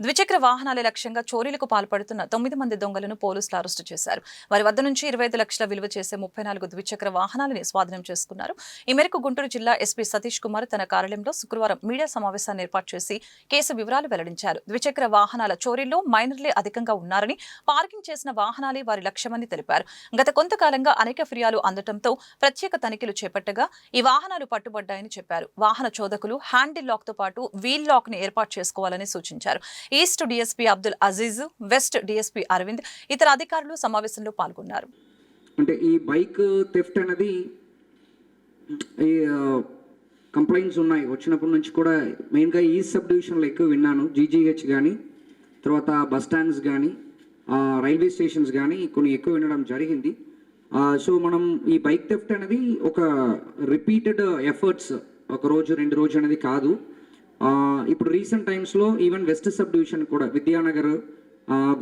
ద్విచక్ర వాహనాల లక్ష్యంగా చోరీలకు పాల్పడుతున్న తొమ్మిది మంది దొంగలను పోలీసులు అరెస్టు చేశారు. వారి వద్ద నుంచి ఇరవై ఐదు లక్షల విలువ చేసే ముప్పై నాలుగు ద్విచక్ర వాహనాలని స్వాధీనం చేసుకున్నారు. ఈ మేరకు గుంటూరు జిల్లా ఎస్పీ సతీష్ కుమార్ తన కార్యాలయంలో శుక్రవారం మీడియా సమావేశాన్ని ఏర్పాటు చేసి కేసు వివరాలు వెల్లడించారు. ద్విచక్ర వాహనాల చోరీల్లో మైనర్లే అధికంగా ఉన్నారని పార్కింగ్ చేసిన వాహనాలే వారి లక్ష్యమని తెలిపారు. గత కొంతకాలంగా అనేక ఫిర్యాదు అందటంతో ప్రత్యేక తనిఖీలు చేపట్టగా ఈ వాహనాలు పట్టుబడ్డాయని చెప్పారు. వాహన చోదకులు హ్యాండిల్ లాక్తో పాటు వీల్ లాక్ని ఏర్పాటు చేసుకోవాలని సూచించారు. East DSP Abdul Aziz west DSP Aravind ఇతర అధికారులు సమావేశంలో పాల్గొన్నారు. అంటే ఈ బైక్ థెఫ్ట్ అనేది ఈ కంప్లైంట్స్ ఉన్నాయి. వచ్చినప్పటి నుంచి కూడా మెయిన్గా ఈ సబ్ డివిజన్లో ఎక్కువ విన్నాను. జీజీహెచ్ కానీ తర్వాత బస్ స్టాండ్స్ కానీ రైల్వే స్టేషన్స్ కానీ కొన్ని ఎక్కువ వినడం జరిగింది. సో మనం ఈ బైక్ థెఫ్ట్ అనేది ఒక రిపీటెడ్ ఎఫర్ట్స్ ఒక రోజు రెండు రోజు అనేది కాదు. ఇప్పుడు రీసెంట్ టైమ్స్లో ఈవెన్ వెస్ట్ సబ్ డివిజన్ కూడా విద్యానగర్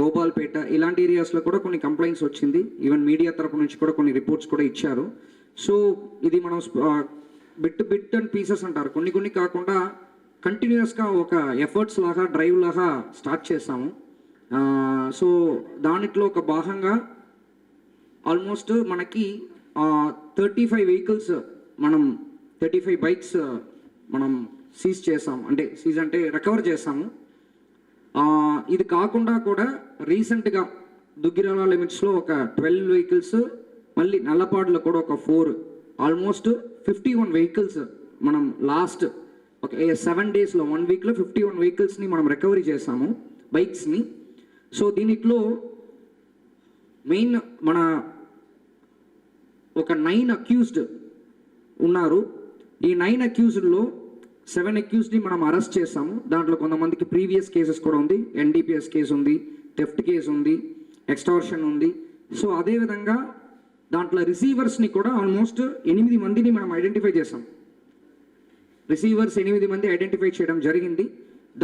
గోపాల్పేట ఇలాంటి ఏరియాస్లో కూడా కొన్ని కంప్లైంట్స్ వచ్చింది. ఈవెన్ మీడియా తరపు నుంచి కూడా కొన్ని రిపోర్ట్స్ కూడా ఇచ్చారు. సో ఇది మనం బిట్ బిట్ అండ్ పీసెస్ అంటారు. కొన్ని కొన్ని కాకుండా కంటిన్యూస్గా ఒక ఎఫర్ట్స్ లాగా డ్రైవ్ లాగా స్టార్ట్ చేసాము సో దానిట్లో ఒక భాగంగా ఆల్మోస్ట్ మనకి థర్టీ ఫైవ్ వెహికల్స్ మనం థర్టీ ఫైవ్ బైక్స్ మనం సీజ్ చేసాము అంటే సీజ్ అంటే రికవర్ చేసాము ఇది కాకుండా కూడా రీసెంట్గా దుగ్గిరాల లిమిట్స్లో ఒక ట్వెల్వ్ వెహికల్స్ మళ్ళీ నల్లపాడులో కూడా ఒక four almost fifty one vehicles మనం లాస్ట్ ఒక సెవెన్ డేస్లో వన్ వీక్లో ఫిఫ్టీ వన్ వెహికల్స్ని మనం రికవరీ చేసాము బైక్స్ని సో దీనిట్లో మెయిన్ మన ఒక నైన్ అక్యూజ్డ్ ఉన్నారు. ఈ నైన్ అక్యూజ్డ్లో సెవెన్ అక్యూజ్డ్ని మనం అరెస్ట్ చేసాము దాంట్లో కొంతమందికి ప్రీవియస్ కేసెస్ కూడా ఉంది. ఎన్డీపీఎస్ కేసు ఉంది టెఫ్ట్ కేసు ఉంది ఎక్స్టార్షన్ ఉంది. సో అదేవిధంగా దాంట్లో రిసీవర్స్ని కూడా ఆల్మోస్ట్ ఎనిమిది మందిని మనం ఐడెంటిఫై చేసాం రిసీవర్స్ ఎనిమిది మంది ఐడెంటిఫై చేయడం జరిగింది.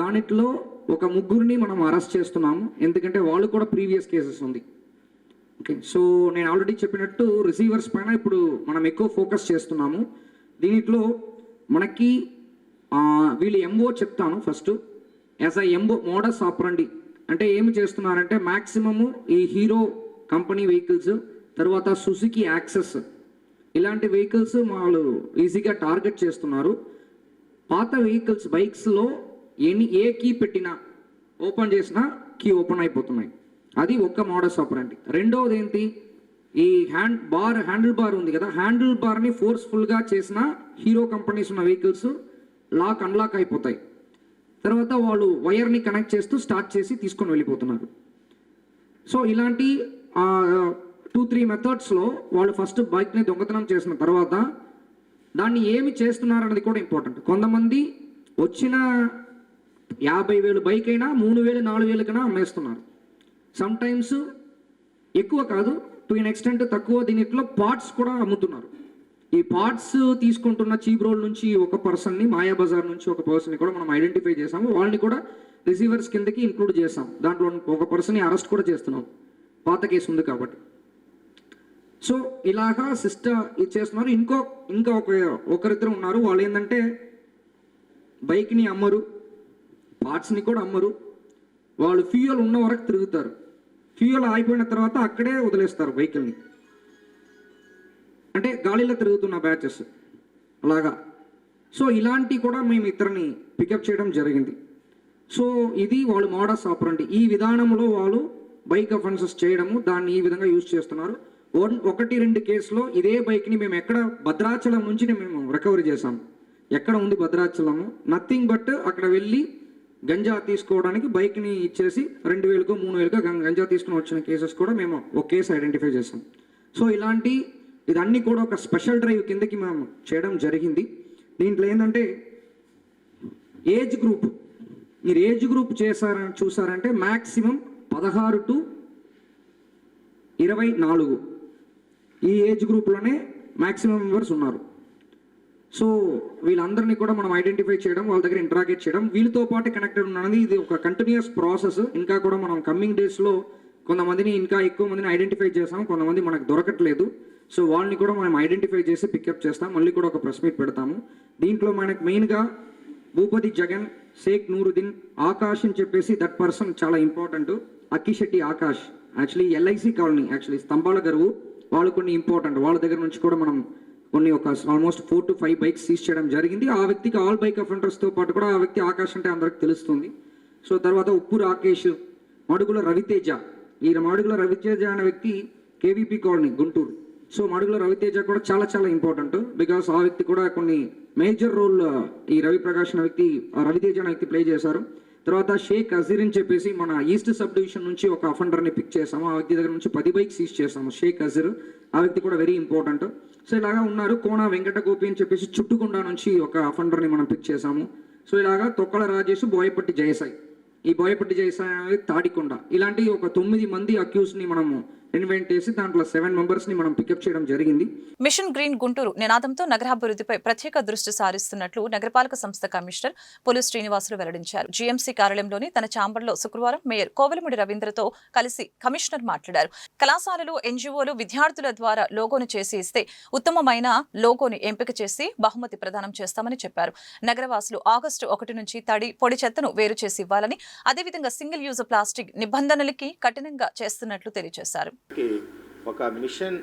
దానిట్లో ఒక ముగ్గురిని మనం అరెస్ట్ చేస్తున్నాము. ఎందుకంటే వాళ్ళు కూడా ప్రీవియస్ కేసెస్ ఉంది. ఓకే సో నేను ఆల్రెడీ చెప్పినట్టు రిసీవర్స్ పైన ఇప్పుడు మనం ఎక్కువ ఫోకస్ చేస్తున్నాము. దీంట్లో మనకి వీళ్ళు ఎంఓ చెప్తాను first. As a MO modus operandi. అంటే ఏమి చేస్తున్నారంటే మ్యాక్సిమము ఈ హీరో కంపెనీ వెహికల్స్ తర్వాత సుజుకి యాక్సెస్. ఇలాంటి వెహికల్స్ వాళ్ళు ఈజీగా టార్గెట్ చేస్తున్నారు. పాత వెహికల్స్ బైక్స్లో ఎన్ని ఏ కీ పెట్టినా ఓపెన్ చేసినా కీ ఓపెన్ అయిపోతున్నాయి. అది ఒక్క మోడస్ ఆపరండి. రెండవది ఏంటి? ఈ హ్యాండ్ బార్ హ్యాండిల్ బార్ ఉంది కదా హ్యాండిల్ బార్ని ఫోర్స్ఫుల్గా చేసిన హీరో కంపెనీస్ ఉన్న వెహికల్స్ లాక్ అన్లాక్ అయిపోతాయి. తర్వాత వాళ్ళు వైర్ని కనెక్ట్ చేస్తూ స్టార్ట్ చేసి తీసుకొని వెళ్ళిపోతున్నారు. సో ఇలాంటి టూ త్రీ మెథడ్స్లో వాళ్ళు ఫస్ట్ బైక్ని దొంగతనం చేసిన తర్వాత దాన్ని ఏమి చేస్తున్నారు అనేది కూడా ఇంపార్టెంట్. కొంతమంది వచ్చిన యాభై వేలు బైక్ అయినా మూడు వేలు నాలుగు వేలకైనా అమ్మేస్తున్నారు. సమ్ టైమ్స్ ఎక్కువ కాదు టు ఇన్ ఎక్స్టెంట్ తక్కువ దీనిట్లో పార్ట్స్ కూడా అమ్ముతున్నారు. ఈ పార్ట్స్ తీసుకుంటున్న చీప్ రోల్ నుంచి ఒక పర్సన్ని మాయా బజార్ నుంచి ఒక పర్సన్ని కూడా మనం ఐడెంటిఫై చేసాము. వాళ్ళని కూడా రిసీవర్స్ కిందకి ఇంక్లూడ్ చేసాం. దాంట్లో ఒక పర్సన్ని అరెస్ట్ కూడా చేస్తున్నాం. పాత కేసు ఉంది కాబట్టి. సో ఇలాగా సిస్టమ్ ఇది చేస్తున్నారు ఇంకో ఇంకా ఒక ఒకరిద్దరు ఉన్నారు. వాళ్ళు ఏంటంటే బైక్ని అమ్మరు. పార్ట్స్ని కూడా అమ్మరు. వాళ్ళు ఫ్యూయల్ ఉన్న వరకు తిరుగుతారు. ఫ్యూయల్ ఆగిపోయిన తర్వాత అక్కడే వదిలేస్తారు వెహికల్ని అంటే గాలిలో తిరుగుతున్న బ్యాచెస్ అలాగా. సో ఇలాంటి కూడా మేము ఇద్దరిని పికప్ చేయడం జరిగింది. సో ఇది వాళ్ళు మోడస్ ఆపరండి ఈ విధానంలో వాళ్ళు బైక్ అఫెన్సెస్ చేయడము దాన్ని ఈ విధంగా యూజ్ చేస్తున్నారు. వన్ ఒకటి రెండు కేసులో ఇదే బైక్ని మేము ఎక్కడ భద్రాచలం నుంచి మేము రికవరీ చేశాము. ఎక్కడ ఉంది భద్రాచలము? నథింగ్ బట్ అక్కడ వెళ్ళి గంజా తీసుకోవడానికి బైక్ని ఇచ్చేసి రెండు వేలకో మూడు వేలకో గంజా తీసుకుని వచ్చిన కేసెస్ కూడా మేము ఒక కేసు ఐడెంటిఫై చేసాం సో ఇలాంటి ఇదన్నీ కూడా ఒక స్పెషల్ డ్రైవ్ కిందకి మేము చేయడం జరిగింది. దీంట్లో ఏంటంటే ఏజ్ గ్రూప్. మీరు ఏజ్ గ్రూప్ చేశారని చూసారంటే మ్యాక్సిమం పదహారు టు ఇరవై నాలుగు ఈ ఏజ్ గ్రూప్లోనే మ్యాక్సిమం మెంబర్స్ ఉన్నారు. సో వీళ్ళందరినీ కూడా మనం ఐడెంటిఫై చేయడం వాళ్ళ దగ్గర ఇంటరాగేట్ చేయడం వీళ్ళతో పాటు కనెక్టెడ్ ఉన్నది. ఇది ఒక కంటిన్యూస్ ప్రాసెస్. ఇంకా కూడా మనం కమ్మింగ్ డేస్లో కొంతమందిని ఇంకా ఎక్కువ మందిని ఐడెంటిఫై చేసాం కొంతమంది మనకు దొరకట్లేదు. సో వాళ్ళని కూడా మనం ఐడెంటిఫై చేసి పికప్ చేస్తాం. మళ్ళీ కూడా ఒక ప్రెస్ మీట్ పెడతాము. దీంట్లో మనకు మెయిన్గా భూపతి జగన్ షేక్ నూరుద్దీన్ ఆకాష్ అని చెప్పేసి దట్ పర్సన్ చాలా important Akkisetti Akash. Actually LIC colony actually Stambhala Garuvu వాళ్ళు కొన్ని ఇంపార్టెంట్ వాళ్ళ దగ్గర నుంచి కూడా మనం కొన్ని ఒక almost four to five bikes seize చేయడం జరిగింది. ఆ వ్యక్తికి ఆల్ బైక్తో పాటు కూడా ఆ వ్యక్తి ఆకాష్ అంటే అందరికి తెలుస్తుంది. సో తర్వాత ఉప్పు రాకేష్ మడుగుల రవితేజ. ఈయన మాడుగుల రవితేజ అనే వ్యక్తి KVP colony Guntur. So Madugula Raviteja కూడా చాలా చాలా ఇంపార్టెంట్ బికాస్ ఆ వ్యక్తి కూడా కొన్ని మేజర్ రోల్ ఈ రవి ప్రకాష్ అనే వ్యక్తి రవితేజ అనే వ్యక్తి ప్లే చేశారు. తర్వాత షేక్ అజీర్ అని చెప్పేసి మన ఈస్ట్ సబ్ డివిజన్ నుంచి ఒక అఫెండర్ని పిక్ చేసాము ఆ వ్యక్తి దగ్గర నుంచి పది బైక్ సీజ్ చేసాము షేక్ అజీర్. ఆ వ్యక్తి కూడా వెరీ ఇంపార్టెంట్ సో ఇలాగా ఉన్నారు. కోన వెంకట గోపి అని చెప్పేసి చుట్టుకుండా నుంచి ఒక అఫెండర్ని మనం పిక్ చేసాము సో ఇలాగా తొక్కల రాజేష్ బోయపట్టి జయసాయి. ఈ బోయపట్టి జయసాయి తాడికొండ. ఇలాంటి ఒక తొమ్మిది మంది అక్యూస్ని మనము చేసి దాంట్లో సెవెన్ మెంబర్స్ని మనం పికప్ చేయడం జరిగింది. మిషన్ గ్రీన్ గుంటూరు నినాదంతో నగరాభివృద్ధిపై ప్రత్యేక దృష్టి సారిస్తున్నట్లు నగరపాలక సంస్థ కమిషనర్ పోలీస్ శ్రీనివాసులు వెల్లడించారు. జీఎంసీ కార్యాలయంలోని తన ఛాంబర్లో శుక్రవారం మేయర్ కోవలముడి రవీంద్రతో కలిసి కమిషనర్ మాట్లాడారు. కళాశాలలు ఎన్జీఓలు విద్యార్థుల ద్వారా లోగోను చేసి ఇస్తే ఉత్తమమైన లోగోని ఎంపిక చేసి బహుమతి ప్రదానం చేస్తామని చెప్పారు. నగరవాసులు ఆగస్టు ఒకటి నుంచి తడి పొడి చెత్తను వేరు చేసి ఇవ్వాలని అదేవిధంగా సింగిల్ యూజ్ ప్లాస్టిక్ నిబంధనలకి కఠినంగా చేస్తున్నట్లు తెలియజేశారు. ఒక మిషన్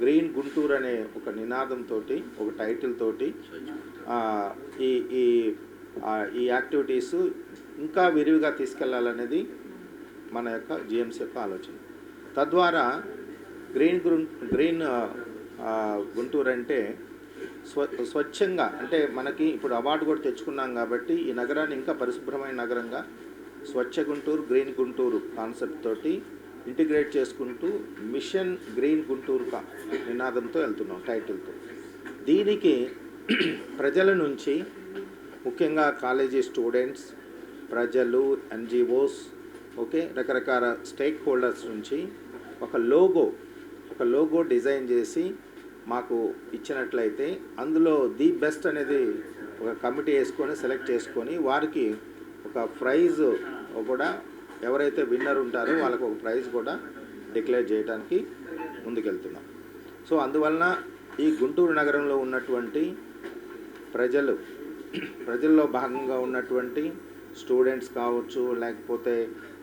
గ్రీన్ గుంటూరు అనే ఒక నినాదంతో ఒక టైటిల్ తోటి ఈ ఈ ఈ యాక్టివిటీస్ ఇంకా విరివిగా తీసుకెళ్ళాలనేది మన యొక్క జిఎంసీ యొక్క ఆలోచన. తద్వారా గ్రీన్ గ్రీన్ గుంటూరు అంటే స్వ స్వచ్ఛంగా అంటే మనకి ఇప్పుడు అవార్డు కూడా తెచ్చుకున్నాం కాబట్టి ఈ నగరాన్ని ఇంకా పరిశుభ్రమైన నగరంగా స్వచ్ఛ గుంటూరు గ్రీన్ గుంటూరు కాన్సెప్ట్ తోటి ఇంటిగ్రేట్ చేసుకుంటూ మిషన్ గ్రీన్ గుంటూరు కా నినాదంతో వెళ్తున్నాం టైటిల్తో. దీనికి ప్రజల నుంచి ముఖ్యంగా కాలేజీ స్టూడెంట్స్ ప్రజలు ఎన్జిఓస్ ఓకే రకరకాల స్టేక్ హోల్డర్స్ నుంచి ఒక లోగో ఒక లోగో డిజైన్ చేసి మాకు ఇచ్చినట్లయితే అందులో ది బెస్ట్ అనేది ఒక కమిటీ వేసుకొని సెలెక్ట్ చేసుకొని వారికి ఒక ప్రైజ్ కూడా ఎవరైతే విన్నర్ ఉంటారో వాళ్ళకు ఒక ప్రైజ్ కూడా డిక్లేర్ చేయడానికి ముందుకెళ్తున్నాం. సో అందువలన ఈ గుంటూరు నగరంలో ఉన్నటువంటి ప్రజలు ప్రజల్లో భాగంగా ఉన్నటువంటి స్టూడెంట్స్ కావచ్చు లేకపోతే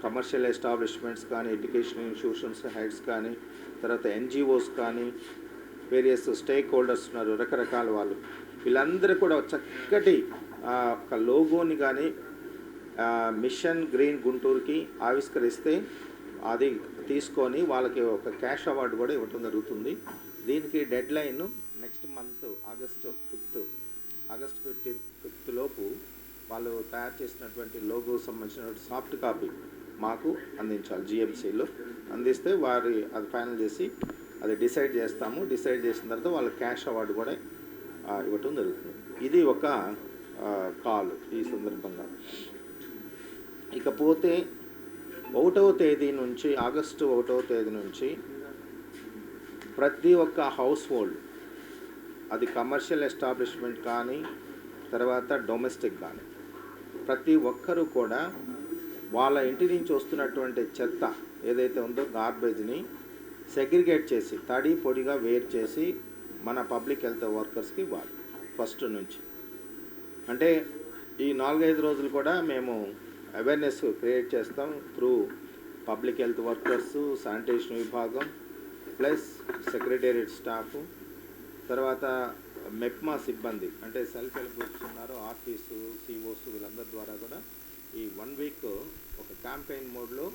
కమర్షియల్ ఎస్టాబ్లిష్మెంట్స్ కానీ ఎడ్యుకేషన్ ఇన్స్టిట్యూషన్స్ హెడ్స్ కానీ తర్వాత ఎన్జిఓస్ కానీ వేరియస్ స్టేక్ హోల్డర్స్ ఉన్నారు రకరకాల వాళ్ళు. వీళ్ళందరూ కూడా చక్కటి ఆ, ఒక లోగోని కానీ మిషన్ గ్రీన్ గుంటూరుకి ఆవిష్కరిస్తే అది తీసుకొని వాళ్ళకి ఒక క్యాష్ అవార్డు కూడా ఇవ్వటం జరుగుతుంది. దీనికి deadline next month August fifth August fifteen fifth లోపు వాళ్ళు తయారు చేసినటువంటి లోగో సంబంధించిన సాఫ్ట్ కాపీ మాకు అందించాలి జిఎంసీలో అందిస్తే వారి అది ఫైనల్ చేసి అది డిసైడ్ చేస్తాము. డిసైడ్ చేసిన తర్వాత వాళ్ళ క్యాష్ అవార్డు కూడా ఇవ్వటం జరుగుతుంది. ఇది ఒక కాల్ ఈ సందర్భంగా. ఇకపోతే ఒకటవ తేదీ నుంచి ఆగస్టు ఒకటవ తేదీ నుంచి ప్రతి ఒక్క హౌస్ హోల్డ్ అది కమర్షియల్ ఎస్టాబ్లిష్మెంట్ కానీ తర్వాత డొమెస్టిక్ కానీ ప్రతి ఒక్కరూ కూడా వాళ్ళ ఇంటి నుంచి వస్తున్నటువంటి చెత్త ఏదైతే ఉందో గార్బేజ్ని సెగ్రిగేట్ చేసి తడి పొడిగా వేరు చేసి మన పబ్లిక్ హెల్త్ వర్కర్స్కి ఇవ్వాలి ఫస్ట్ నుంచి. అంటే ఈ నాలుగైదు రోజులు కూడా మేము అవేర్నెస్ క్రియేట్ చేస్తాం through public health workers sanitation విభాగం ప్లస్ సెక్రటేరియట్ స్టాఫ్ తర్వాత మెప్మా సిబ్బంది అంటే సెల్ఫ్ హెల్ప్ గ్రూప్స్ ఉన్నారు ఆఫీసు సిఓస్ వీళ్ళందరి ద్వారా కూడా ఈ వన్ వీక్ ఒక క్యాంపెయిన్ మోడ్లో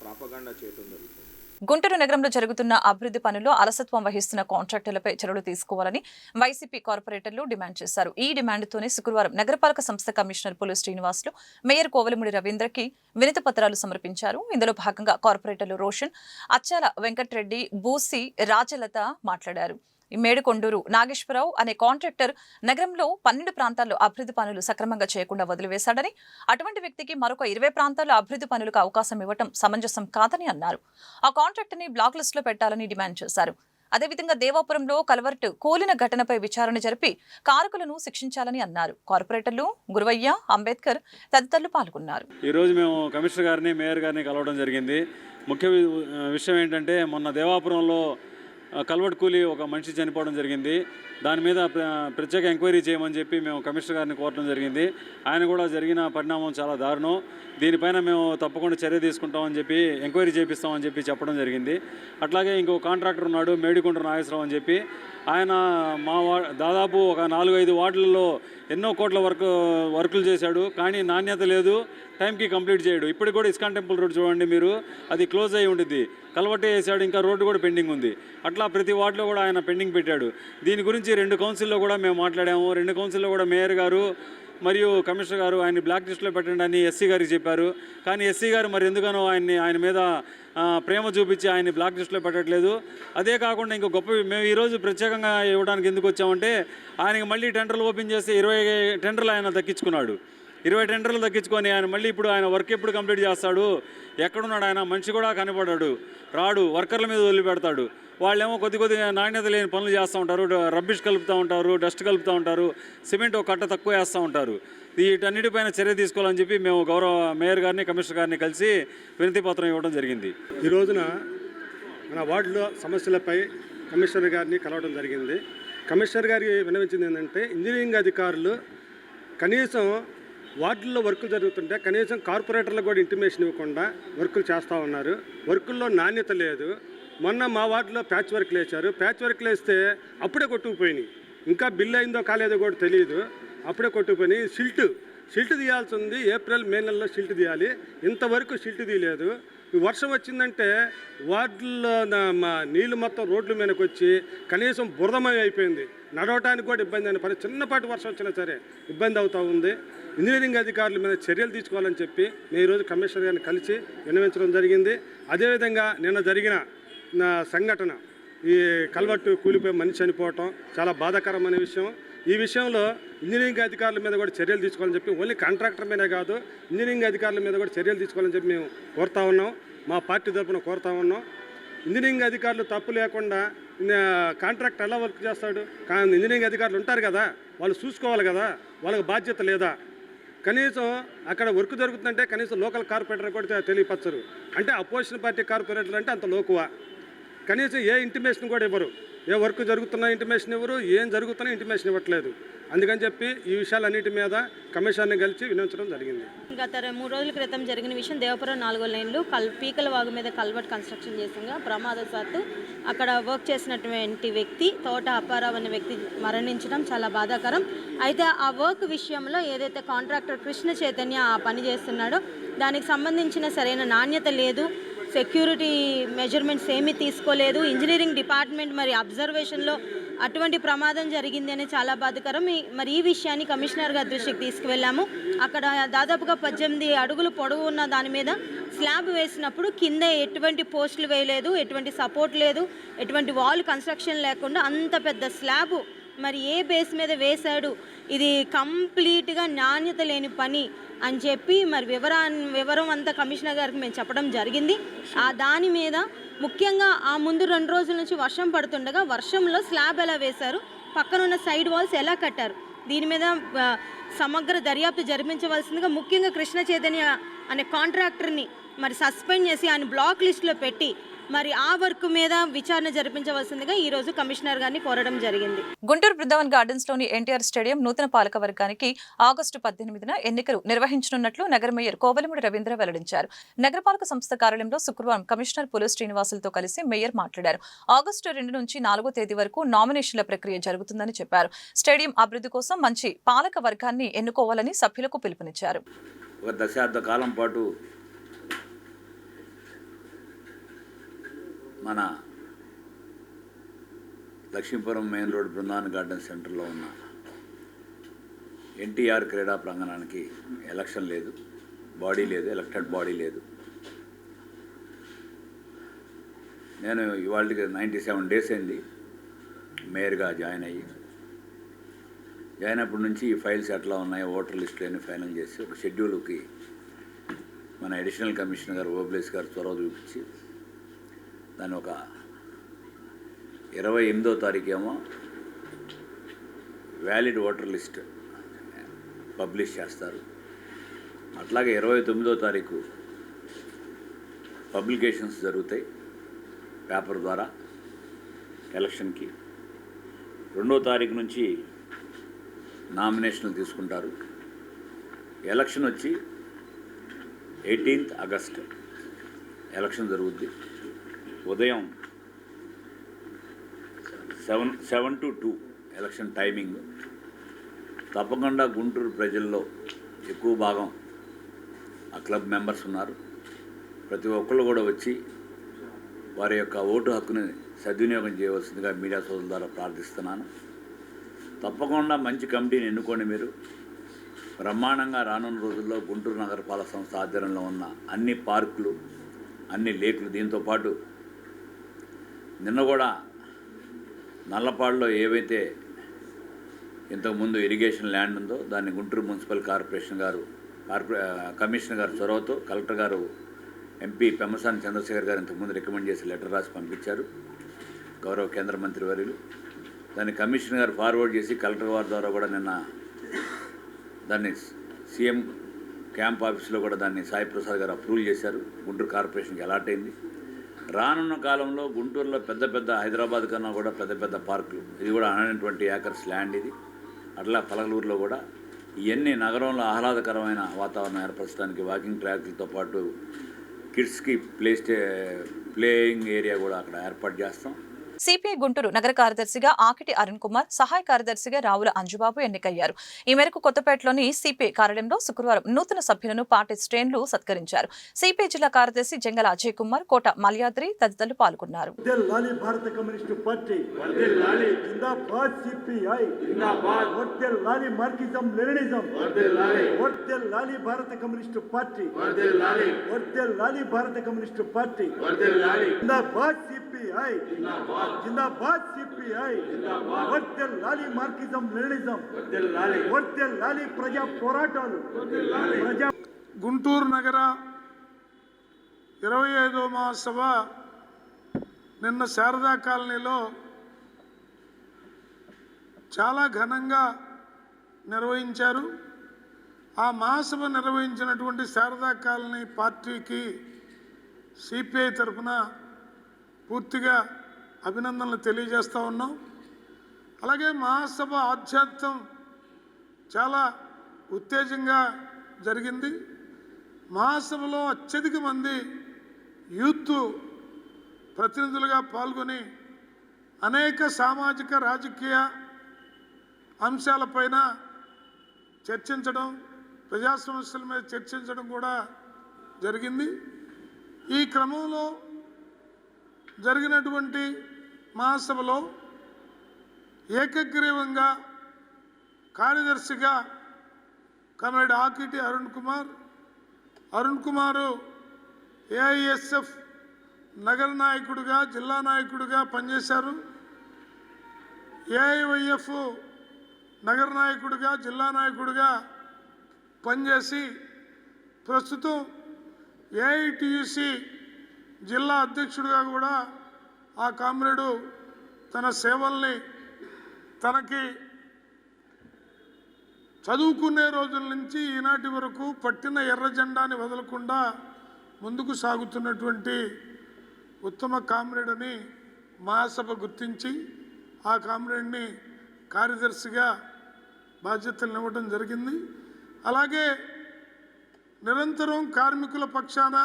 ప్రాపగాండా చేయటం జరుగుతుంది. గుంటూరు నగరంలో జరుగుతున్న అభివృద్ధి పనుల్లో అలసత్వం వహిస్తున్న కాంట్రాక్టర్లపై చర్యలు తీసుకోవాలని వైసీపీ కార్పొరేటర్లు డిమాండ్ చేశారు. ఈ డిమాండ్తోనే శుక్రవారం నగరపాలక సంస్థ కమిషనర్ పులు శ్రీనివాసులు మేయర్ కోవలముడి రవీంద్రకి వినతి పత్రాలు సమర్పించారు. ఇందులో భాగంగా కార్పొరేటర్లు రోషన్ అచ్చాల వెంకట్రెడ్డి బూసి రాజలత మాట్లాడారు. ఈ మేడుకొండూరు నాగేశ్వరరావు అనే కాంట్రాక్టర్ నగరంలో పన్నెండు ప్రాంతాల్లో అభివృద్ధి పనులు సక్రమంగా చేయకుండా వదిలివేశాడని అటువంటి వ్యక్తికి మరొక ఇరవై ప్రాంతాల్లో అభివృద్ధి పనులకు అవకాశం ఇవ్వటం సమంజసం కాదని అన్నారు. ఆ కాంట్రాక్టర్ని బ్లాక్ లిస్టులో పెట్టాలని డిమాండ్ చేశారు. అదేవిధంగా దేవాపురంలో కలవర్టు కూలిన ఘటనపై విచారణ జరిపి కారకులను శిక్షించాలని అన్నారు. కార్పొరేటర్లు గురువయ్య అంబేద్కర్ తదితరులు పాల్గొన్నారు. ఈరోజు మేము కమిషనర్ గారిని మేయర్ గారిని కలవడం జరిగింది. ముఖ్య విషయం ఏంటంటే మొన్న దేవాపురంలో కల్వట్ కూలి ఒక మనిషి చనిపోవడం జరిగింది. దాని మీద ప్ర- ప్రత్యేక ఎంక్వైరీ చేయమని చెప్పి మేము కమిషనర్ గారిని కోరడం జరిగింది. ఆయన కూడా జరిగిన పరిణామం చాలా దారుణం. దీనిపైన మేము తప్పకుండా చర్య తీసుకుంటామని చెప్పి ఎంక్వైరీ చేపిస్తామని చెప్పి చెప్పడం జరిగింది. అట్లాగే ఇంకో కాంట్రాక్టర్ ఉన్నాడు మేడికొండ నాగేశ్వరరావు అని చెప్పి. ఆయన మా వా దాదాపు ఒక నాలుగు ఐదు వార్డులలో ఎన్నో కోట్ల వర్క్ వర్కులు చేశాడు. కానీ నాణ్యత లేదు. టైంకి కంప్లీట్ చేయడు. ఇప్పటికి కూడా ఇస్కాన్ టెంపుల్ రోడ్ చూడండి మీరు అది క్లోజ్ అయి ఉంటుంది కలవట్టే వేసాడు ఇంకా రోడ్డు కూడా పెండింగ్ ఉంది. అట్లా ప్రతి వార్డులో కూడా ఆయన పెండింగ్ పెట్టాడు. దీని గురించి రెండు కౌన్సిల్లో కూడా మేము మాట్లాడాము. రెండు కౌన్సిల్లో కూడా మేయర్ గారు మరియు కమిషనర్ గారు ఆయన బ్లాక్ లిస్ట్లో పెట్టండి అని ఎస్సీ గారికి చెప్పారు. కానీ ఎస్సీ గారు మరి ఎందుకనో ఆయన్ని ఆయన మీద ప్రేమ చూపించి ఆయన్ని బ్లాక్ లిస్ట్లో పెట్టట్లేదు. అదే కాకుండా ఇంకో గొప్ప మేము ఈరోజు ప్రత్యేకంగా ఇవ్వడానికి ఎందుకు వచ్చామంటే ఆయనకి మళ్ళీ టెండర్లు ఓపెన్ చేస్తే ఇరవై టెండర్లు ఆయన దక్కించుకున్నాడు. ఇరవై టెండర్లు తగ్గించుకొని ఆయన మళ్ళీ ఇప్పుడు ఆయన వర్క్ ఎప్పుడు కంప్లీట్ చేస్తాడు? ఎక్కడున్నాడు ఆయన? మనిషి కూడా కనపడాడు. రాడు వర్కర్ల మీద వదిలిపెడతాడు. వాళ్ళేమో కొద్ది కొద్దిగా నాణ్యత లేని పనులు చేస్తూ ఉంటారు. రబ్బిష్ కలుపుతూ ఉంటారు డస్ట్ కలుపుతూ ఉంటారు సిమెంట్ ఒక కట్ట తక్కువ వేస్తూ ఉంటారు. వీటన్నిటిపైన చర్య తీసుకోవాలని చెప్పి మేము గౌరవ మేయర్ గారిని కమిషనర్ గారిని కలిసి వినతి పత్రం ఇవ్వడం జరిగింది. ఈ రోజున మన వార్డులో సమస్యలపై కమిషనర్ గారిని కలవడం జరిగింది. కమిషనర్ గారికి విన్నవించింది ఏంటంటే ఇంజనీరింగ్ అధికారులు కనీసం వార్డుల్లో వర్కులు జరుగుతుంటే కనీసం కార్పొరేటర్లకు కూడా ఇంటిమేషన్ ఇవ్వకుండా వర్కులు చేస్తూ ఉన్నారు. వర్కుల్లో నాణ్యత లేదు. మొన్న మా వార్డులో ప్యాచ్ వర్క్లు వేశారు ప్యాచ్ వర్క్లు వేస్తే అప్పుడే కొట్టుకుపోయినాయి. ఇంకా బిల్ అయిందో కాలేదో కూడా తెలియదు అప్పుడే కొట్టుకుపోయినాయి. సిల్ట్ సిల్ట్ తీయాల్సి ఉంది ఏప్రిల్ మే నెలలో సిల్ట్ తీయాలి. ఇంతవరకు సిల్ట్ తీయలేదు. వర్షం వచ్చిందంటే వార్డుల్లో నా- మా మొత్తం రోడ్ల మీదకి వచ్చి కనీసం బురదమయం అయిపోయింది. నడవటానికి కూడా ఇబ్బంది అని పని చిన్నపాటి వర్షం వచ్చినా సరే ఇబ్బంది అవుతూ ఉంది. ఇంజనీరింగ్ అధికారుల మీద చర్యలు తీసుకోవాలని చెప్పి నేను ఈరోజు కమిషనర్ గారిని కలిసి విన్నవించడం జరిగింది. అదేవిధంగా నిన్న జరిగిన నా సంఘటన ఈ కల్వర్టు కూలిపోయి మనిషి చనిపోవటం చాలా బాధాకరమైన విషయం. ఈ విషయంలో ఇంజనీరింగ్ అధికారుల మీద కూడా చర్యలు తీసుకోవాలని చెప్పి ఓన్లీ కాంట్రాక్టర్ మీదే కాదు ఇంజనీరింగ్ అధికారుల మీద కూడా చర్యలు తీసుకోవాలని చెప్పి మేము కోరుతా ఉన్నాం. మా పార్టీ తరఫున కోరుతా ఉన్నాం. ఇంజనీరింగ్ అధికారులు తప్పు లేకుండా కాంట్రాక్ట్ ఎలా వర్క్ చేస్తాడు? కానీ ఇంజనీరింగ్ అధికారులు ఉంటారు కదా వాళ్ళు చూసుకోవాలి కదా వాళ్ళకి బాధ్యత లేదా? కనీసం అక్కడ వర్క్ దొరుకుతుందంటే కనీసం లోకల్ కార్పొరేటర్ కూడా తెలియపరచరు అంటే అపోజిషన్ పార్టీ కార్పొరేటర్ అంటే అంత లోకువా. కనీసం ఏ ఇంటిమేషన్ కూడా ఇవ్వరు. ఏ వర్క్ జరుగుతున్నా ఇంటిమేషన్ ఇవ్వరు ఏం జరుగుతున్నా ఇంటిమేషన్ ఇవ్వట్లేదు. అందుకని చెప్పి ఈ విషయాలన్నిటి మీద కమిషన్ని కలిసి వినించడం జరిగింది. గత మూడు రోజుల క్రితం జరిగిన విషయం దేవపురం నాలుగో లైన్లు కల్ పీకల వాగు మీద కల్వర్ట్ కన్స్ట్రక్షన్ చేసిందిగా ప్రమాదవశాత్తు అక్కడ వర్క్ చేసినటువంటి వ్యక్తి తోట అప్పారావు అనే వ్యక్తి మరణించడం చాలా బాధాకరం. అయితే ఆ వర్క్ విషయంలో ఏదైతే కాంట్రాక్టర్ కృష్ణ చైతన్య ఆ పని చేస్తున్నాడో దానికి సంబంధించిన సరైన నాణ్యత లేదు. సెక్యూరిటీ మెజర్మెంట్స్ ఏమీ తీసుకోలేదు. ఇంజనీరింగ్ డిపార్ట్మెంట్ మరి అబ్జర్వేషన్లో అటువంటి ప్రమాదం జరిగింది అని చాలా బాధకరం. ఈ- మరి ఈ విషయాన్ని కమిషనర్ గారి దృష్టికి తీసుకువెళ్ళాము. అక్కడ దాదాపుగా పద్దెనిమిది అడుగులు పొడవు ఉన్న దాని మీద స్లాబ్ వేసినప్పుడు కింద ఎటువంటి పోస్టులు వేయలేదు ఎటువంటి సపోర్ట్ లేదు ఎటువంటి వాల్ కన్స్ట్రక్షన్ లేకుండా అంత పెద్ద స్లాబ్ మరి ఏ బేస్ మీద వేశాడు? ఇది కంప్లీట్గా నాణ్యత లేని పని అని చెప్పి మరి వివరాన్ని వివరం అంతా కమిషనర్ గారికి మేము చెప్పడం జరిగింది. ఆ దాని మీద ముఖ్యంగా ఆ ముందు రెండు రోజుల నుంచి వర్షం పడుతుండగా వర్షంలో స్లాబ్ ఎలా వేశారు? పక్కనున్న సైడ్ వాల్స్ ఎలా కట్టారు? దీని మీద సమగ్ర దర్యాప్తు జరిపించవలసిందిగా ముఖ్యంగా కృష్ణ చైతన్య అనే కాంట్రాక్టర్ని మరి సస్పెండ్ చేసి ఆయన బ్లాక్ లిస్ట్లో పెట్టి మరి ఆ వర్క్ మీద విచారణ జరిపించవలసిందిగా ఈరోజు కమిషనర్ గారిని కోరడం జరిగింది. గుంటూరు బృందావన్ గార్డెన్స్లోని ఎన్టీఆర్ స్టేడియం నూతన పాలక వర్గానికి ఆగస్టు పద్దెనిమిదిన ఎన్నికలు నిర్వహించనున్నట్లు నగర మేయర్ కోవలమూడి రవీంద్ర వెల్లడించారు. నగరపాలక సంస్థ కార్యాలయంలో శుక్రవారం కమిషనర్ పులు శ్రీనివాసులతో కలిసి మేయర్ మాట్లాడారు. ఆగస్టు రెండు నుంచి నాలుగో తేదీ వరకు నామినేషన్ల ప్రక్రియ జరుగుతుందని చెప్పారు. స్టేడియం అభివృద్ధి కోసం మంచి పాలక వర్గాన్ని ఎన్నుకోవాలని సభ్యులకు పిలుపునిచ్చారు. ఒక దశాబ్ద కాలం పాటు మన Lakshmipuram main road Brindavan garden సెంటర్లో ఉన్న ఎన్టీఆర్ క్రీడా ప్రాంగణానికి ఎలక్షన్ లేదు బాడీ లేదు ఎలక్టెడ్ బాడీ లేదు. నేను ఇవాళకి నైంటీ సెవెన్ డేస్ అయింది మేయర్గా జాయిన్ అయ్యి. జాయిన్ అప్పటి నుంచి ఈ ఫైల్స్ ఎట్లా ఉన్నాయో ఓటర్ లిస్టులు అన్ని ఫైనల్ చేసి ఒక షెడ్యూల్కి మన అడిషనల్ కమిషనర్ గారు ఓబ్లేస్ గారు చొరవ చూపించి దాన్ని ఒక ఇరవై ఎనిమిదో తారీఖేమో వ్యాలిడ్ ఓటర్ లిస్ట్ పబ్లిష్ చేస్తారు. అట్లాగే ఇరవై తొమ్మిదో తారీఖు పబ్లికేషన్స్ జరుగుతాయి పేపర్ ద్వారా ఎలక్షన్కి. రెండో తారీఖు నుంచి నామినేషన్లు తీసుకుంటారు. ఎలక్షన్ వచ్చి ఎయిటీన్త్ ఆగస్ట్ ఎలక్షన్ జరుగుద్ది. ఉదయం seven seven to two election timing. తప్పకుండా గుంటూరు ప్రజల్లో ఎక్కువ భాగం ఆ క్లబ్ మెంబర్స్ ఉన్నారు. ప్రతి ఒక్కళ్ళు కూడా వచ్చి వారి యొక్క ఓటు హక్కుని సద్వినియోగం చేయవలసిందిగా మీడియా సోదరుల ద్వారా ప్రార్థిస్తున్నాను. తప్పకుండా మంచి కమిటీని ఎన్నుకోండి మీరు. బ్రహ్మాండంగా రానున్న రోజుల్లో గుంటూరు నగరపాలక సంస్థ ఆధ్వర్యంలో ఉన్న అన్ని పార్కులు అన్ని లేకులు దీంతో పాటు నిన్న కూడా నల్లపాడులో ఏవైతే ఇంతకుముందు ఇరిగేషన్ ల్యాండ్ ఉందో దాన్ని గుంటూరు మున్సిపల్ కార్పొరేషన్ గారు కార్పొరే కమిషనర్ గారు చొరవతో కలెక్టర్ గారు ఎంపీ పెమ్మసాని చంద్రశేఖర్ గారు ఇంతకుముందు రికమెండ్ చేసి లెటర్ రాసి పంపించారు గౌరవ కేంద్ర మంత్రి వర్యులు. దాన్ని కమిషనర్ గారు ఫార్వర్డ్ చేసి కలెక్టర్ వారి ద్వారా కూడా నిన్న దాన్ని సీఎం క్యాంప్ ఆఫీస్లో కూడా దాన్ని సాయి ప్రసాద్ గారు అప్రూవల్ చేశారు. గుంటూరు కార్పొరేషన్కి అలాట్ అయింది. రానున్న కాలంలో గుంటూరులో పెద్ద పెద్ద హైదరాబాద్ కన్నా కూడా పెద్ద పెద్ద పార్కులు. ఇది కూడా హండ్రెడ్ ట్వంటీ ఏకర్స్ ల్యాండ్ ఇది. అట్లా పలగలూరులో కూడా ఇవన్నీ నగరంలో ఆహ్లాదకరమైన వాతావరణం ఏర్పరచడానికి వాకింగ్ ట్రాక్లతో పాటు కిడ్స్కి ప్లే స్టే ప్లేయింగ్ ఏరియా కూడా అక్కడ ఏర్పాటు చేస్తాం. సిపిఐ గుంటూరు నగర కార్యదర్శిగా ఆకిటి అరుణ్ కుమార్ సహాయ కార్యదర్శిగా రావుల అంజుబాబు ఎన్నికయ్యారు. ఈ మేరకు కొత్తపేటలోని సిపిఐ కార్యాలయంలో శుక్రవారం నూతన సభ్యులను పార్టీ శ్రేణులు సత్కరించారు. సిపిఐ జిల్లా కార్యదర్శి జంగల అజయ్ కుమార్ కోట మల్యాద్రి తదితరులు పాల్గొన్నారు. భారత కమ్యూనిస్టు పార్టీ. భారత కమ్యూనిస్టు పార్టీ. సిపిఐ. జిందాబాద్. సిపిఐ జిందాబాద్. వర్ధిల్లాలి మార్కిజం లెనినిజం. వర్ధిల్లాలి వర్ధిల్లాలి ప్రజా పోరాటాలు. ప్రజా గుంటూరు నగర ఇరవై ఐదో మహాసభ నిన్న శారదా కాలనీలో చాలా ఘనంగా నిర్వహించారు. ఆ మహాసభ నిర్వహించినటువంటి శారదా కాలనీ పార్టీకి సిపిఐ తరఫున పూర్తిగా అభినందనలు తెలియజేస్తూ ఉన్నాం. అలాగే మహాసభ ఆధ్యాత్వం చాలా ఉత్తేజంగా జరిగింది. మహాసభలో అత్యధిక మంది యూత్ ప్రతినిధులుగా పాల్గొని అనేక సామాజిక రాజకీయ అంశాలపైన చర్చించడం ప్రజా సమస్యల మీద చర్చించడం కూడా జరిగింది. ఈ క్రమంలో జరిగినటువంటి మహాసభలో ఏకగ్రీవంగా కార్యదర్శిగా కమ్రేడ్ ఆకిటి అరుణ్ కుమార్ అరుణ్ కుమారు ఏఐఎస్ఎఫ్ నగర నాయకుడిగా జిల్లా నాయకుడిగా పనిచేశారు. ఏఐవైఎఫ్ నగర నాయకుడిగా జిల్లా నాయకుడిగా పనిచేసి ప్రస్తుతం ఏఐటియుసి జిల్లా అధ్యక్షుడిగా కూడా ఆ కామ్రేడు తన సేవల్ని తనకి చదువుకునే రోజుల నుంచి ఈనాటి వరకు పట్టిన ఎర్ర జెండాని వదలకుండా ముందుకు సాగుతున్నటువంటి ఉత్తమ కామ్రేడని మహాసభ గుర్తించి ఆ కామ్రేడ్ని కార్యదర్శిగా బాధ్యతలు ఇవ్వడం జరిగింది. అలాగే నిరంతరం కార్మికుల పక్షాన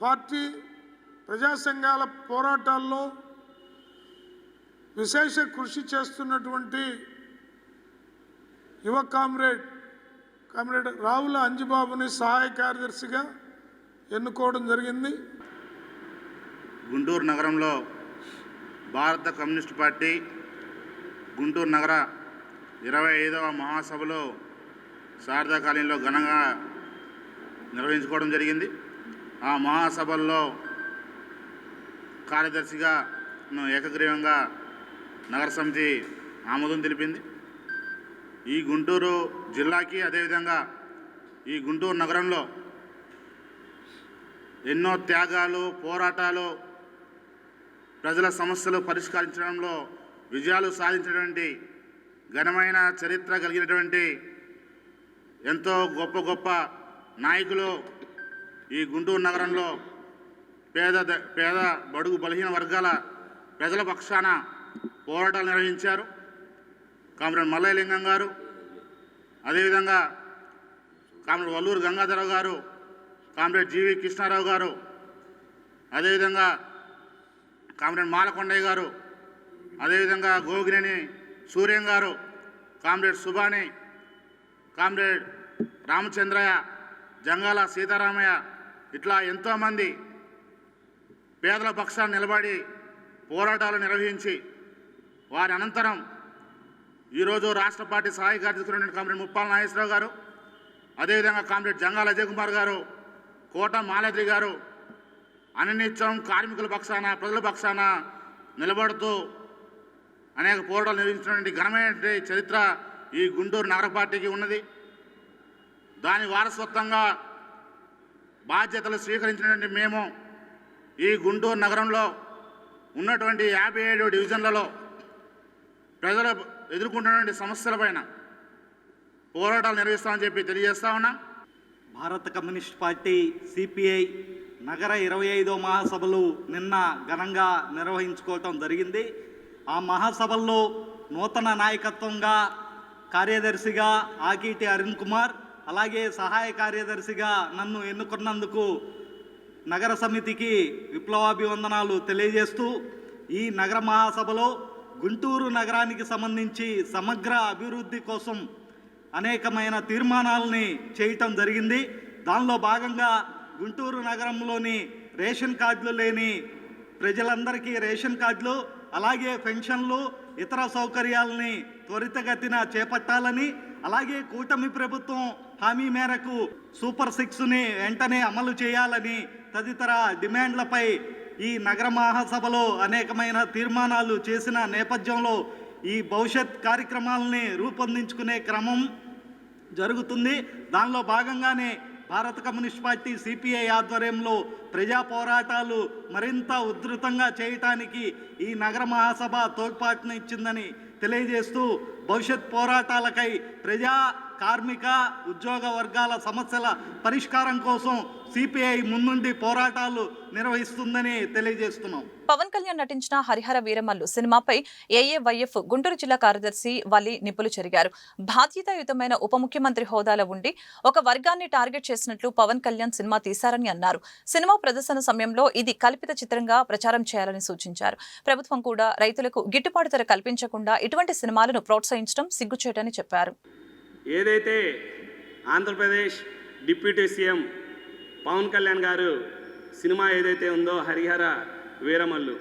పార్టీ ప్రజా సంఘాల పోరాటాల్లో విశేష కృషి చేస్తున్నటువంటి యువ కామ్రేడ్ కామ్రేడ్ రావుల అంజిబాబుని సహాయ కార్యదర్శిగా ఎన్నుకోవడం జరిగింది. గుంటూరు నగరంలో భారత కమ్యూనిస్ట్ పార్టీ గుంటూరు నగర ఇరవై ఐదవ మహాసభలో శారదా కాలనీలో ఘనంగా నిర్వహించుకోవడం జరిగింది. ఆ మహాసభల్లో కార్యదర్శిగా ఏకగ్రీవంగా నగర సమితి ఆమోదం తెలిపింది. ఈ గుంటూరు జిల్లాకి అదేవిధంగా ఈ గుంటూరు నగరంలో ఎన్నో త్యాగాలు పోరాటాలు ప్రజల సమస్యలు పరిష్కరించడంలో విజయాలు సాధించినటువంటి ఘనమైన చరిత్ర కలిగినటువంటి ఎంతో గొప్ప గొప్ప నాయకులు ఈ గుంటూరు నగరంలో పేద ద- పేద బడుగు బలహీన వర్గాల ప్రజల పక్షాన పోరాటాలు నిర్వహించారు. కామ్రేడ్ మల్లయ్యలింగం గారు అదేవిధంగా కామ్రేడ్ వల్లూరు గంగాధరరావు గారు కామ్రేడ్ జీవి కృష్ణారావు గారు అదేవిధంగా కామ్రేడ్ మాలకొండయ్య గారు అదేవిధంగా గోగినేని సూర్యం గారు కామ్రేడ్ సుబాని కామ్రేడ్ రామచంద్రయ్య జంగాల సీతారామయ్య ఇట్లా ఎంతోమంది పేదల పక్షాన్ని నిలబడి పోరాటాలు నిర్వహించి వారి అనంతరం ఈరోజు రాష్ట్ర పార్టీ సహాయ కార్యదర్శులైన కామ్రేడ్ ముప్పాల నాగేశ్వరరావు గారు అదేవిధంగా కామ్రేడ్ జంగాల అజయ్ కుమార్ గారు కోట మాలాద్రి గారు అననిత్యం కార్మికుల పక్షాన ప్రజల పక్షాన నిలబడుతూ అనేక పోరాటాలు నిర్వహించినటువంటి ఘనమైనటువంటి చరిత్ర ఈ గుంటూరు నగర పార్టీకి ఉన్నది. దాని వారసత్వంగా బాధ్యతలు స్వీకరించినటువంటి మేము ఈ గుంటూరు నగరంలో ఉన్నటువంటి యాభై ఏడు డివిజన్లలో ప్రజలు ఎదుర్కొంటున్నటువంటి సమస్యలపైన పోరాటాలు నిర్వహిస్తామని చెప్పి తెలియజేస్తా ఉన్నాం. భారత కమ్యూనిస్ట్ పార్టీ సిపిఐ నగర ఇరవై ఐదో మహాసభలు నిన్న ఘనంగా నిర్వహించుకోవటం జరిగింది. ఆ మహాసభల్లో నూతన నాయకత్వంగా కార్యదర్శిగా ఆకీటి అరుణ్ కుమార్ అలాగే సహాయ కార్యదర్శిగా నన్ను ఎన్నుకున్నందుకు నగర సమితికి విప్లవాభివందనాలు తెలియజేస్తూ ఈ నగర మహాసభలో గుంటూరు నగరానికి సంబంధించి సమగ్ర అభివృద్ధి కోసం అనేకమైన తీర్మానాలని చేయటం జరిగింది. దానిలో భాగంగా గుంటూరు నగరంలోని రేషన్ కార్డులు లేని ప్రజలందరికీ రేషన్ కార్డులు అలాగే పెన్షన్లు ఇతర సౌకర్యాలని త్వరితగతిన చేపట్టాలని అలాగే కూటమి ప్రభుత్వం హామీ మేరకు సూపర్ సిక్స్ని వెంటనే అమలు చేయాలని తదితర డిమాండ్లపై ఈ నగర మహాసభలో అనేకమైన తీర్మానాలు చేసిన నేపథ్యంలో ఈ భవిష్యత్ కార్యక్రమాలని రూపొందించుకునే క్రమం జరుగుతుంది. దానిలో భాగంగానే భారత కమ్యూనిస్ట్ పార్టీ సిపిఐ ఆధ్వర్యంలో ప్రజా పోరాటాలు మరింత ఉధృతంగా చేయటానికి ఈ నగర మహాసభ తోడ్పాటునిచ్చిందని తెలియజేస్తూ భవిష్యత్ పోరాటాలకై ప్రజా కార్మిక ఉద్యోగ వర్గాల సమస్యల పరిష్కారం కోసం సిపిఐ ముందుండి పోరాటాలు నిర్వహిస్తుందని తెలియజేస్తున్నాం. పవన్ కళ్యాణ్ నటించిన హరిహర వీరమల్లు సినిమాపై ఏఏవైఎఫ్ గుంటూరు జిల్లా కార్యదర్శి వలి నిపులు చెరిగారు. బాధ్యతాయుతమైన ఉప ముఖ్యమంత్రి హోదాలో ఉండి ఒక వర్గాన్ని టార్గెట్ చేసినట్లు పవన్ కళ్యాణ్ సినిమా తీశారని అన్నారు. సినిమా ప్రదర్శన సమయంలో ఇది కల్పిత చిత్రంగా ప్రచారం చేయాలని సూచించారు. ప్రభుత్వం కూడా రైతులకు గిట్టుబాటు ధర కల్పించకుండా ఇటువంటి సినిమాలను ప్రోత్సహించడం సిగ్గుచేటని చెప్పారు. ఏదైతే Andhra Pradesh deputy CM Pawan Kalyan garu cinema ఏదైతే ఉందో హరిహర వీరమల్లు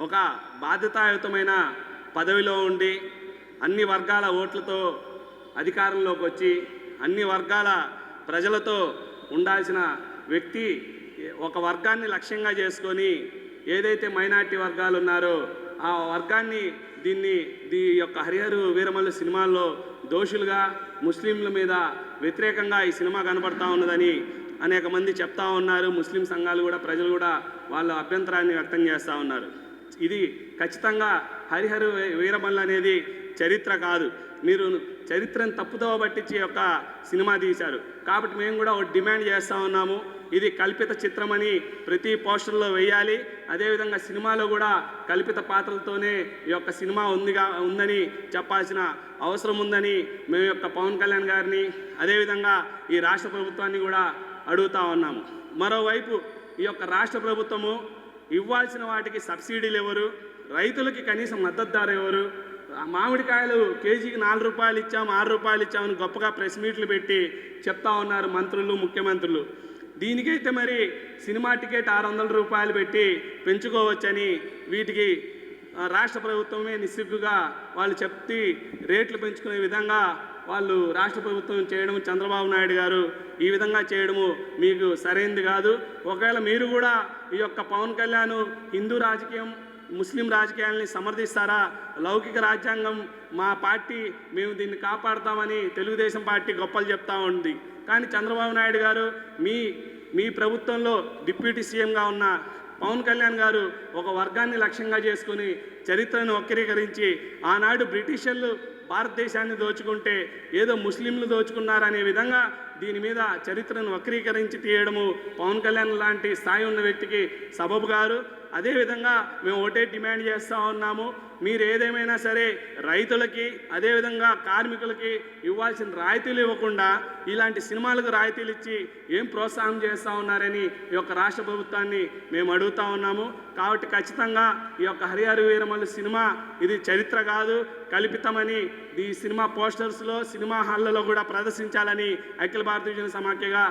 ఒక బాధ్యతాయుతమైన పదవిలో ఉండి అన్ని వర్గాల ఓట్లతో అధికారంలోకి వచ్చి అన్ని వర్గాల ప్రజలతో ఉండాల్సిన వ్యక్తి ఒక వర్గాన్ని లక్ష్యంగా చేసుకొని ఏదైతే మైనార్టీ వర్గాలు ఉన్నారో ఆ వర్గాన్ని దీన్ని దీ యొక్క హరిహరు వీరమల్లు సినిమాల్లో దోషులుగా ముస్లింల మీద వ్యతిరేకంగా ఈ సినిమా కనబడతా ఉన్నదని అనేక మంది చెప్తా ఉన్నారు. ముస్లిం సంఘాలు కూడా ప్రజలు కూడా వాళ్ళ అభ్యంతరాన్ని వ్యక్తం చేస్తూ ఉన్నారు. ఇది ఖచ్చితంగా హరిహర వీరమల్ల అనేది చరిత్ర కాదు. మీరు చరిత్రను తప్పుతో పట్టించి యొక్క సినిమా తీశారు. కాబట్టి మేము కూడా ఒక డిమాండ్ చేస్తూ ఉన్నాము. ఇది కల్పిత చిత్రమని ప్రతి పోస్టర్లో వేయాలి. అదేవిధంగా సినిమాలో కూడా కల్పిత పాత్రలతోనే ఈ యొక్క సినిమా ఉందిగా ఉందని చెప్పాల్సిన అవసరం ఉందని మేము యొక్క పవన్ కళ్యాణ్ గారిని అదేవిధంగా ఈ రాష్ట్ర ప్రభుత్వాన్ని కూడా అడుగుతా ఉన్నాము మరోవైపు ఈ యొక్క రాష్ట్ర ప్రభుత్వము ఇవ్వాల్సిన వాటికి సబ్సిడీలు ఎవరు? రైతులకి కనీసం మద్దతు ధర ఎవరు? మామిడికాయలు కేజీకి నాలుగు రూపాయలు ఇచ్చాం ఆరు రూపాయలు ఇచ్చామని గొప్పగా ప్రెస్ మీట్లు పెట్టి చెప్తా ఉన్నారు మంత్రులు ముఖ్యమంత్రులు. దీనికైతే మరి సినిమా టికెట్ ఆరు వందల రూపాయలు పెట్టి పెంచుకోవచ్చని వీటికి రాష్ట్ర ప్రభుత్వమే నిస్సిగ్గుగా వాళ్ళు చెప్తే రేట్లు పెంచుకునే విధంగా వాళ్ళు రాష్ట్ర ప్రభుత్వం చేయడం చంద్రబాబు నాయుడు గారు ఈ విధంగా చేయడము మీకు సరైనది కాదు. ఒకవేళ మీరు కూడా ఈ యొక్క పవన్ కళ్యాణ్ హిందూ రాజకీయం ముస్లిం రాజకీయాల్ని సమర్థిస్తారా? లౌకిక రాజ్యాంగం మా పార్టీ మేము దీన్ని కాపాడతామని తెలుగుదేశం పార్టీ గొప్పలు చెప్తా ఉంది. కానీ చంద్రబాబు నాయుడు గారు మీ మీ ప్రభుత్వంలో డిప్యూటీ సీఎంగా ఉన్న పవన్ కళ్యాణ్ గారు ఒక వర్గాన్ని లక్ష్యంగా చేసుకుని చరిత్రను వక్రీకరించి ఆనాడు బ్రిటిషర్లు భారతదేశాన్ని దోచుకుంటే ఏదో ముస్లింలు దోచుకున్నారనే విధంగా దీని మీద చరిత్రను వక్రీకరించి తీయడము పవన్ కళ్యాణ్ లాంటి స్థాయి ఉన్న వ్యక్తికి సబబు గారు. అదేవిధంగా మేము ఒకటే డిమాండ్ చేస్తూ ఉన్నాము. మీరు ఏదేమైనా సరే రైతులకి అదేవిధంగా కార్మికులకి ఇవ్వాల్సిన రాయితీలు ఇవ్వకుండా ఇలాంటి సినిమాలకు రాయితీలు ఇచ్చి ఏం ప్రోత్సాహం చేస్తూ ఉన్నారని ఈ యొక్క రాష్ట్ర ప్రభుత్వాన్ని మేము అడుగుతా ఉన్నాము. కాబట్టి ఖచ్చితంగా ఈ యొక్క హరిహర వీరమల్లు సినిమా ఇది చరిత్ర కాదు కల్పితమని ఈ సినిమా పోస్టర్స్లో సినిమా హాళ్ళలో కూడా ప్రదర్శించాలని అఖిల భారతీయ జన సమాఖ్యగా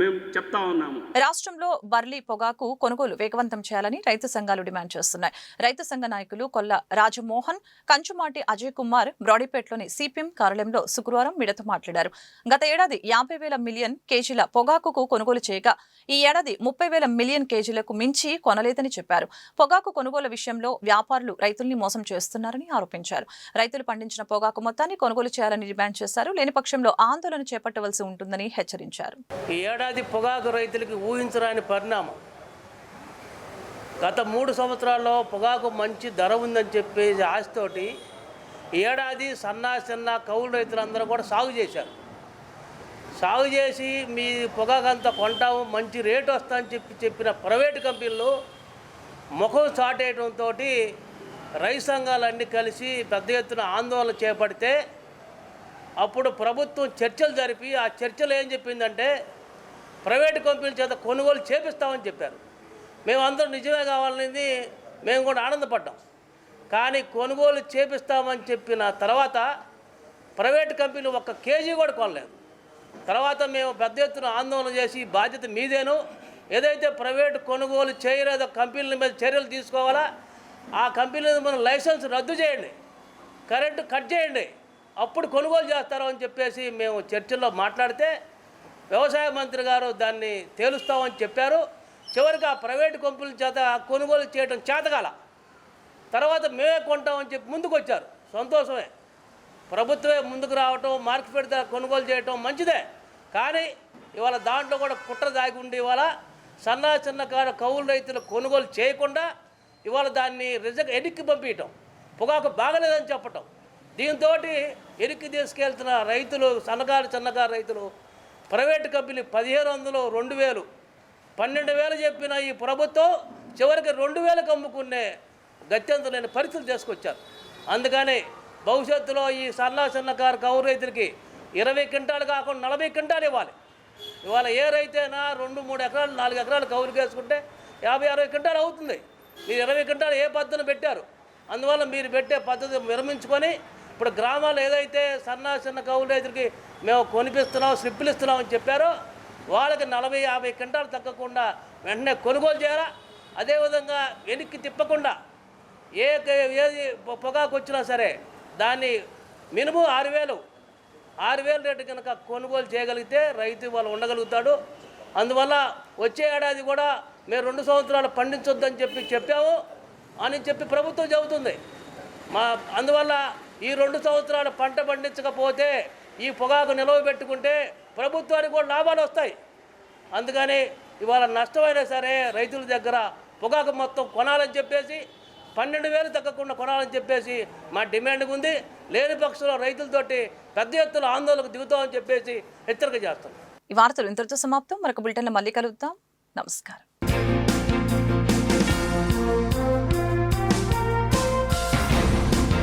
మేము చెప్తా ఉన్నాము. రాష్ట్రంలో బర్లీ పొగాకు కొనుగోలు వేగవంతం చేయాలని రైతు సంఘాలు డిమాండ్ చేస్తున్నాయి. రైతు సంఘ నాయకులు కొల్ల రాజమోహన్ కంచుమాటి అజయ్ కుమార్ బ్రాడీపేటలోని సిపిఎం కార్యాలయంలో శుక్రవారం మీడియాతో మాట్లాడారు. గత ఏడాది యాభై వేల మిలియన్ కేజీల పొగాకుకు కొనుగోలు చేయగా ఈ ఏడాది ముప్పై వేల మిలియన్ కేజీలకు మించి కొనలేదని చెప్పారు. పొగాకు కొనుగోలు విషయంలో వ్యాపారులు రైతుల్ని మోసం చేస్తున్నారని ఆరోపించారు. రైతులు పండించిన పొగాకు మొత్తాన్ని కొనుగోలు చేయాలని డిమాండ్ చేశారు. లేని పక్షంలో ఆందోళన చేపట్టవలసి ఉంటుందని హెచ్చరించారు. ఈ ఏడాది పొగాకు రైతులకి ఊహించరాని పరిణామం. గత మూడు సంవత్సరాల్లో పొగాకు మంచి ధర ఉందని చెప్పేసి ఆశతోటి ఏడాది సన్నా చిన్న కౌలు రైతులందరూ కూడా సాగు చేశారు. సాగు చేసి మీ పొగాకు అంతా కొంటాము మంచి రేటు వస్తుందని చెప్పి చెప్పిన ప్రైవేటు కంపెనీలు ముఖం చాటేయడంతో రైతు సంఘాలన్నీ కలిసి పెద్ద ఎత్తున ఆందోళన చేపడితే అప్పుడు ప్రభుత్వం చర్చలు జరిపి ఆ చర్చలు ఏం చెప్పిందంటే ప్రైవేటు కంపెనీల చేత కొనుగోలు చేపిస్తామని చెప్పారు. మేమందరం నిజమే కావాలనేది మేము కూడా ఆనందపడ్డాం. కానీ కొనుగోలు చేపిస్తామని చెప్పిన తర్వాత ప్రైవేటు కంపెనీలు ఒక్క కేజీ కూడా కొనలేదు. తర్వాత మేము పెద్ద ఎత్తున ఆందోళన చేసి బాధ్యత మీదేను. ఏదైతే ప్రైవేటు కొనుగోలు చేయలేదో కంపెనీల మీద చర్యలు తీసుకోవాలా ఆ కంపెనీల మనం లైసెన్స్ రద్దు చేయండి కరెంటు కట్ చేయండి అప్పుడు కొనుగోలు చేస్తారు అని చెప్పేసి మేము చర్చల్లో మాట్లాడితే వ్యవసాయ మంత్రి గారు దాన్ని తేలుస్తామని చెప్పారు. చివరికి ఆ ప్రైవేటు కంపెనీల చేత కొనుగోలు చేయడం చేతకాల తర్వాత మేమే కొంటామని చెప్పి ముందుకు వచ్చారు సంతోషమే. ప్రభుత్వమే ముందుకు రావటం మార్కెట్ పెడితే కొనుగోలు చేయటం మంచిదే. కానీ ఇవాళ దాంట్లో కూడా కుట్ర దాగి ఉండి ఇవాళ సన్న చిన్నకారు కౌలు రైతులు కొనుగోలు చేయకుండా ఇవాళ దాన్ని రిజక్ ఎనిక్కి పంపించటం పొగాకు బాగలేదని చెప్పటం. దీంతో ఎనిక్కి తీసుకెళ్తున్న రైతులు సన్నకారు చిన్నకారు రైతులు ప్రైవేట్ కంపెనీ పదిహేను వందలు రెండు వేలు. పన్నెండు వేలు చెప్పిన ఈ ప్రభుత్వం చివరికి రెండు వేలకు అమ్ముకునే గత్యంతరం లేని పరిస్థితులు చేసుకొచ్చారు అందుకని భవిష్యత్తులో ఈ సన్న చిన్నకారు కౌరు రైతులకి ఇరవై క్వింటాలు కాకుండా నలభై క్వింటాలు ఇవ్వాలి. ఇవాళ ఏ రైతైనా రెండు మూడు ఎకరాలు నాలుగు ఎకరాలు కౌలుకి వేసుకుంటే యాభై అరవై క్వింటాలు అవుతుంది. మీరు ఇరవై క్వింటాలు ఏ పద్ధతిని పెట్టారు? అందువల్ల మీరు పెట్టే పద్ధతి విరమించుకొని ఇప్పుడు గ్రామాల్లో ఏదైతే సన్న చిన్న కౌలు రైతులకి మేము కొనిపిస్తున్నాం స్లిప్పులు ఇస్తున్నాం అని చెప్పారో వాళ్ళకి నలభై యాభై క్వింటాలు తగ్గకుండా వెంటనే కొనుగోలు చేయాలా? అదేవిధంగా వెనక్కి తిప్పకుండా ఏ ఏది పొగాకు వచ్చినా సరే దాన్ని మినిమం ఆరు వేలు ఆరు వేల రేటు కనుక కొనుగోలు చేయగలిగితే రైతు వాళ్ళు ఉండగలుగుతాడు. అందువల్ల వచ్చే ఏడాది కూడా మేము రెండు సంవత్సరాలు పండించొద్దని చెప్పి చెప్పాము అని చెప్పి ప్రభుత్వం చెబుతుంది. మా అందువల్ల ఈ రెండు సంవత్సరాలు పంట పండించకపోతే ఈ పొగాకు నిలవ పెట్టుకుంటే ప్రభుత్వానికి కూడా లాభాలు వస్తాయి. అందుకని ఇవాళ నష్టమైనా సరే రైతుల దగ్గర పొగాకు మొత్తం కొనాలని చెప్పేసి పన్నెండు వేలు తగ్గకుండా కొనాలని చెప్పేసి మా డిమాండ్ ఉంది. లేని పక్షంలో రైతులతోటి పెద్ద ఎత్తున ఆందోళనకు దిగుతామని చెప్పేసి హెచ్చరిక చేస్తాం ఈ వార్తలు ఇంతటితో సమాప్తం. మరొక బులెటిన్లో మళ్ళీ కలుగుతాం నమస్కారం.